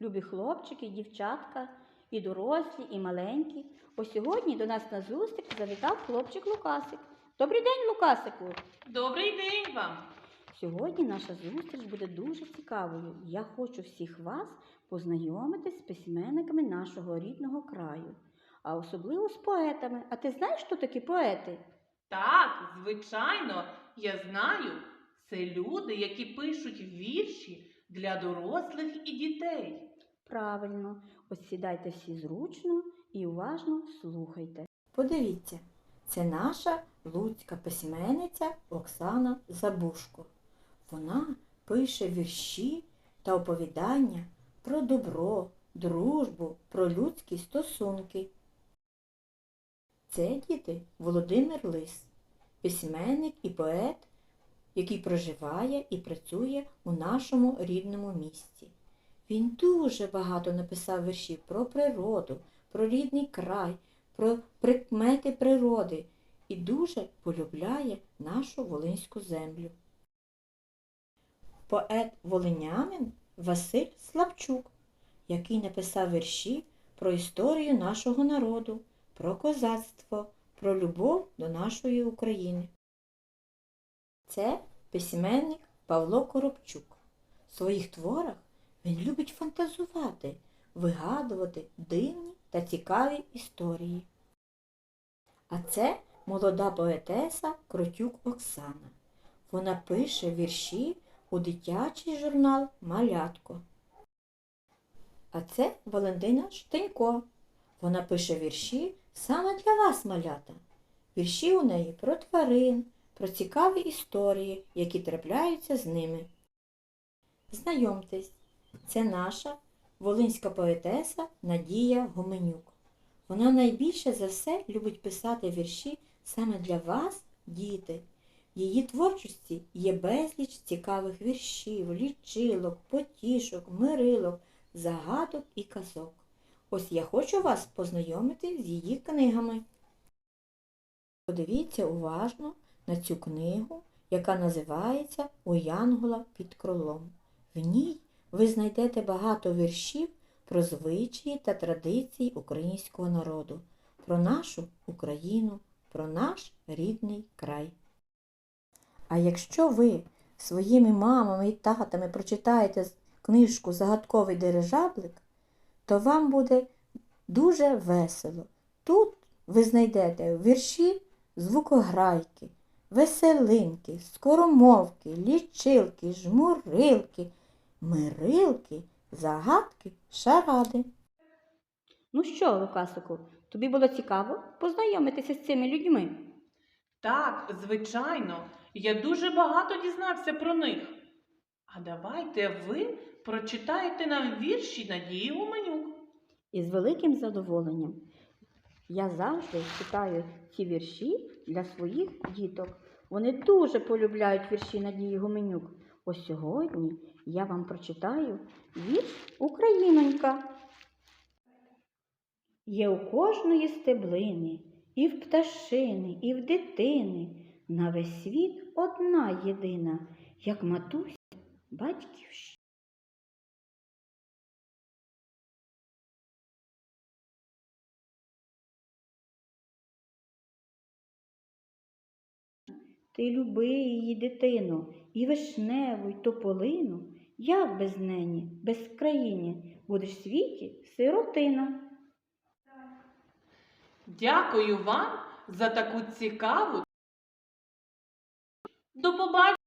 любі хлопчики, дівчатка, і дорослі, і маленькі. Ось сьогодні до нас на зустріч завітав хлопчик Лукасик. Добрий день, Лукасику! Добрий день вам! Сьогодні наша зустріч буде дуже цікавою. Я хочу всіх вас познайомити з письменниками нашого рідного краю, а особливо з поетами. А ти знаєш, хто такі поети? Так, звичайно, я знаю. Це люди, які пишуть вірші для дорослих і дітей. Правильно, ось сідайте всі зручно і уважно слухайте. Подивіться, це наша луцька письменниця Оксана Забушко. Вона пише вірші та оповідання про добро, дружбу, про людські стосунки. Це діти Володимир Лис, письменник і поет, який проживає і працює у нашому рідному місті. Він дуже багато написав віршів про природу, про рідний край, про прикмети природи і дуже полюбляє нашу волинську землю. Поет волинянин Василь Славчук, який написав вірші про історію нашого народу, про козацтво, про любов до нашої України. Це письменник Павло Коробчук. В своїх творах він любить фантазувати, вигадувати дивні та цікаві історії. А це молода поетеса Кротюк Оксана. Вона пише вірші у дитячий журнал Малятко. А це Валентина Штенько. Вона пише вірші саме для вас, малята. Вірші у неї про тварин, про цікаві історії, які трапляються з ними. Знайомтесь, це наша волинська поетеса Надія Гуменюк. Вона найбільше за все любить писати вірші саме для вас, діти. В її творчості є безліч цікавих віршів, лічилок, потішок, мирилок, загадок і казок. Ось я хочу вас познайомити з її книгами. Подивіться уважно на цю книгу, яка називається У Янгола під крилом. В ній ви знайдете багато віршів про звичаї та традиції українського народу, про нашу Україну, про наш рідний край. А якщо ви своїми мамами і татами прочитаєте книжку Загадковий дирижаблик, то вам буде дуже весело. Тут ви знайдете вірші звукограйки, веселинки, скоромовки, лічилки, жмурилки, мирилки, загадки, шаради. Ну що, Лукасику, тобі було цікаво познайомитися з цими людьми? Так, звичайно, я дуже багато дізнався про них. А давайте ви прочитаєте нам вірші Надії Гуменюк. І з великим задоволенням. Я завжди читаю ці вірші для своїх діток. Вони дуже полюбляють вірші Надії Гуменюк. Ось сьогодні я вам прочитаю вірш Українонька. Є у кожної стеблини, і в пташини, і в дитини. На весь світ одна єдина, як матуся батьківщина. Ти люби її дитину, і вишневу, й тополину, як без нені, без країні, будеш в світі сиротина. Дякую вам за таку цікаву. До побачення!